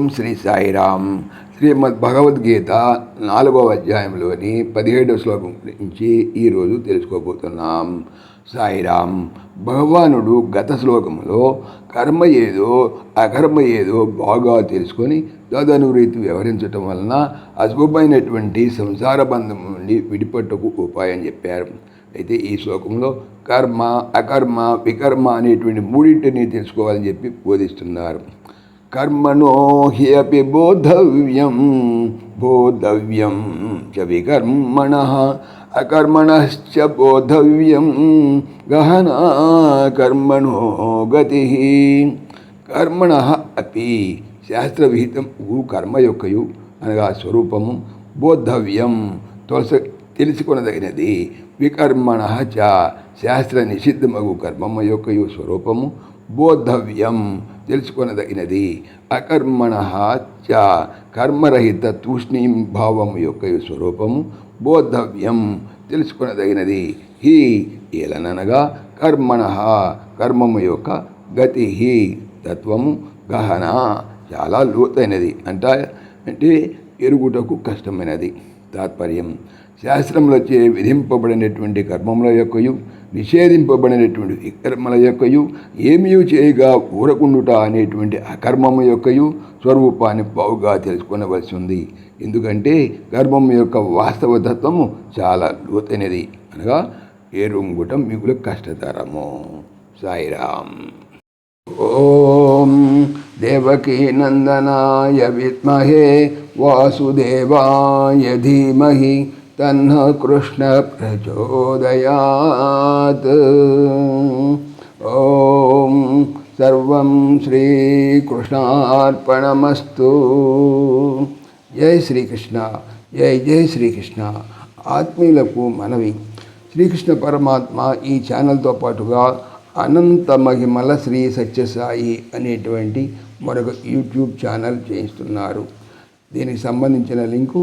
ఓం శ్రీ సాయిరామ్. శ్రీమద్ భగవద్గీత నాలుగవ అధ్యాయంలోని పదిహేడవ శ్లోకం గురించి ఈరోజు తెలుసుకోబోతున్నాం. సాయిరామ్ భగవానుడు గత శ్లోకంలో కర్మ ఏదో అకర్మ ఏదో బాగా తెలుసుకొని తదనురీతి వ్యవహరించటం వలన అశుభమైనటువంటి సంసార బంధం నుండి విడిపట్టకు ఉపాయం చెప్పారు. అయితే ఈ శ్లోకంలో కర్మ అకర్మ వికర్మ అనేటువంటి మూడింటిని తెలుసుకోవాలని చెప్పి బోధిస్తున్నారు. కర్మణో హి అపి బోధవ్యం బోధవ్యం చ వికర్మణ అకర్మణశ్చ బోధవ్యం గహనా కర్మణో గతి కర్మణ అపి శాస్త్రవిహితం ఊ కర్మ యొక్కయు అనగా స్వరూపము బోధవ్యం. తొలస తెలుసుకొనదగినది వికర్మణ చ శాస్త్ర నిషిద్ధమగు కర్మమ్మ యొక్కయు స్వరూపము బోధవ్యం. తెలుసుకొనదగినది. అకర్మణ చ కర్మరహిత తూష్ణీం భావము యొక్క స్వరూపము బోధవ్యం. తెలుసుకొనదగినది. హి ఏలననగా కర్మణ కర్మము యొక్క గతి తత్వము గహన. చాలా లోతైనది. అంట అంటే ఎరుగుటకు కష్టమైనది. తాత్పర్యం. శాస్త్రములచే విధింపబడినటువంటి కర్మముల యొక్కయు నిషేధింపబడినటువంటి వికర్మల యొక్కయు ఏమీ చేయగా ఊరకుండుట అనేటువంటి అకర్మము యొక్కయు స్వరూపాన్ని బావుగా తెలుసుకునవలసి ఉంది. ఎందుకంటే కర్మం యొక్క వాస్తవ తత్వము చాలా లోతైనది. అనగా ఏరుంగుటం మిగులు కష్టతరము. సాయిరామ్. ఓం దేవకీ నందనాయ విద్మహే వాసుదేవాయ ధీమహి తన్న కృష్ణ ప్రచోదయాత్ ఓం సర్వం శ్రీకృష్ణార్పణమస్తు జై శ్రీకృష్ణ జై జై శ్రీకృష్ణ ఆత్మీయులకు మనవి. శ్రీకృష్ణ పరమాత్మ ఈ ఛానల్తో పాటుగా అనంత మహిమల శ్రీ సత్యసాయి అనేటువంటి మరొక యూట్యూబ్ ఛానల్ చేయిస్తున్నారు. దీనికి సంబంధించిన లింకు